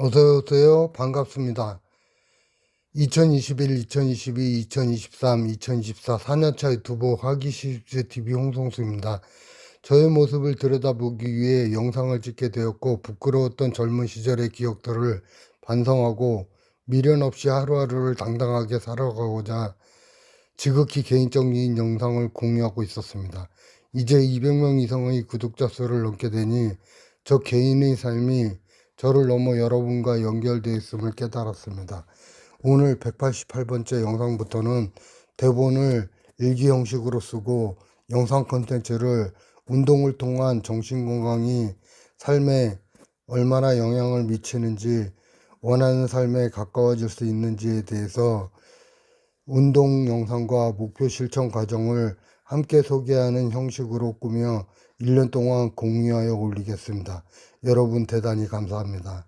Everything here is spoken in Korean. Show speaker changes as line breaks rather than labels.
어서오세요. 반갑습니다. 2021, 2022, 2023, 2024 4년차 유튜브 하기시즈 TV 홍성수입니다. 저의 모습을 들여다보기 위해 영상을 찍게 되었고 부끄러웠던 젊은 시절의 기억들을 반성하고 미련 없이 하루하루를 당당하게 살아가고자 지극히 개인적인 영상을 공유하고 있었습니다. 이제 200명 이상의 구독자 수를 넘게 되니 저 개인의 삶이 저를 넘어 여러분과 연결되어 있음을 깨달았습니다. 오늘 188번째 영상부터는 대본을 일기 형식으로 쓰고 영상 컨텐츠를 운동을 통한 정신건강이 삶에 얼마나 영향을 미치는지 원하는 삶에 가까워질 수 있는지에 대해서 운동 영상과 목표 실천 과정을 함께 소개하는 형식으로 꾸며 1년 동안 공유하여 올리겠습니다. 여러분 대단히 감사합니다.